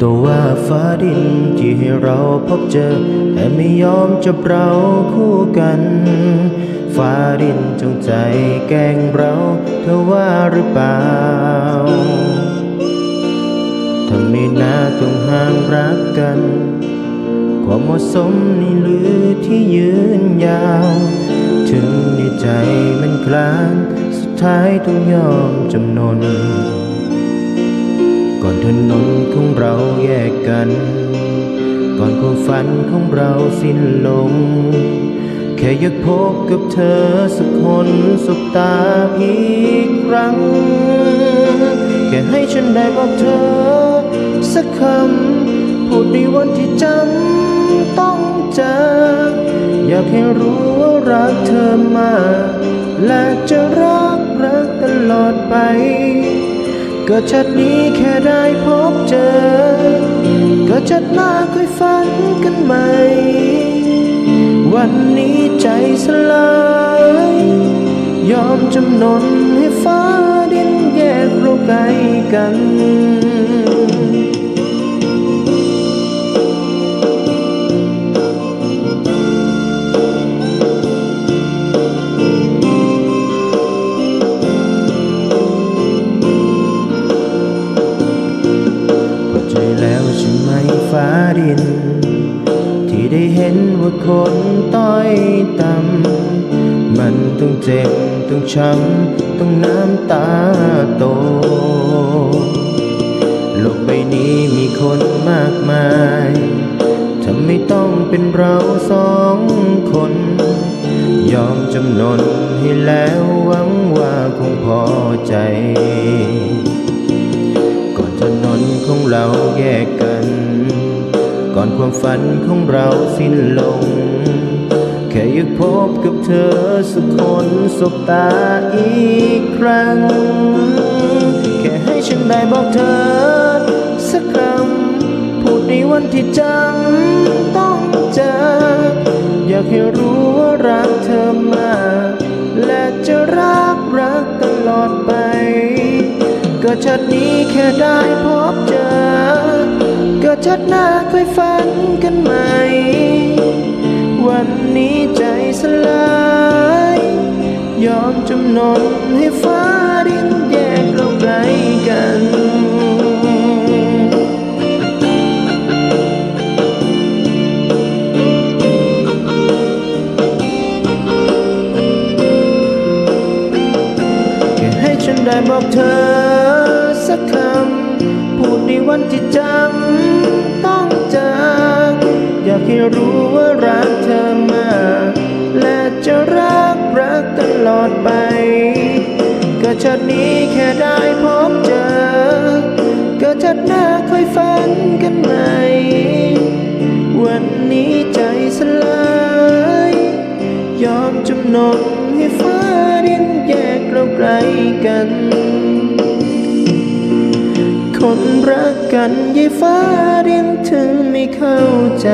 ตัวว่าฟ้าดินที่ให้เราพบเจอ แต่ไม่ยอมจับเราคู่กัน ฟ้าดินจงใจแกล้งเรา เธอว่าหรือเปล่าถ้าไม่น่าต้องห่างรักกัน ความเหมาะสมนี่หรือที่ยืนยาว ถึงในใจมันคลานสุดท้ายต้องยอมจำนน ก่อนถนนของเราแยกกัน ก่อนความฝันของเราสิ้นลง แค่อยากพบกับเธอสักคนสุบตาอีกครั้ง แค่ให้ฉันได้บอกเธอ สักคำพูดในวันที่จำต้องจากอยากให้รู้ว่ารักเธอมาก และจะรักรักตลอดไป กิดชาตินี้แค่ได้พบเจอเกิดชาติหน้าค่อยฝันกันใหม่ วันนี้ใจสลาย ยอมจำนนให้ฟ้าดินแยกเราไกลกัน ฟ้าดิน ที่ได้เห็นว่าคนต้อยต่ำมันต้องเจ็บ ต้องช้ำ ต้องน้ำตาโต โลกใบนี้มีคนมากมายทำไม่ต้องเป็นเราสองคน ยอมจำนนให้แล้วหวังว่าคงพอใจ เราแยกกัน ก่อนความฝันของเราสิ้นลง แค่อยากพบกับเธอสักคนสบตาอีกครั้ง แค่ให้ฉันได้บอกเธอ สักคำพูดในวันที่จำต้องจากอยากให้รู้ว่ารักเธอมากและจะรัก กิดชาตินี้แค่ได้พบเจอเกิดชาติหน้าค่อยฝันกันใหม่ วันนี้ใจสลาย ยอมจำนนให้ฟ้าดินแยกเราไกลกันแค่ให้ฉันได้บอกเธอ สักคำ พูดในวันที่จำต้องจาก อยากให้รู้ว่ารักเธอมาก และจะรักรักตลอดไป ก็ชาตินี้แค่ได้พบเจอ ก็ชาติหน้าค่อยฝันกันใหม่ วันนี้ใจสลาย ยอมจำนนให้ฟ้าดินแยกเราไกลกัน คนรักกันยี่ฟ้าดินถึงไม่เข้าใจ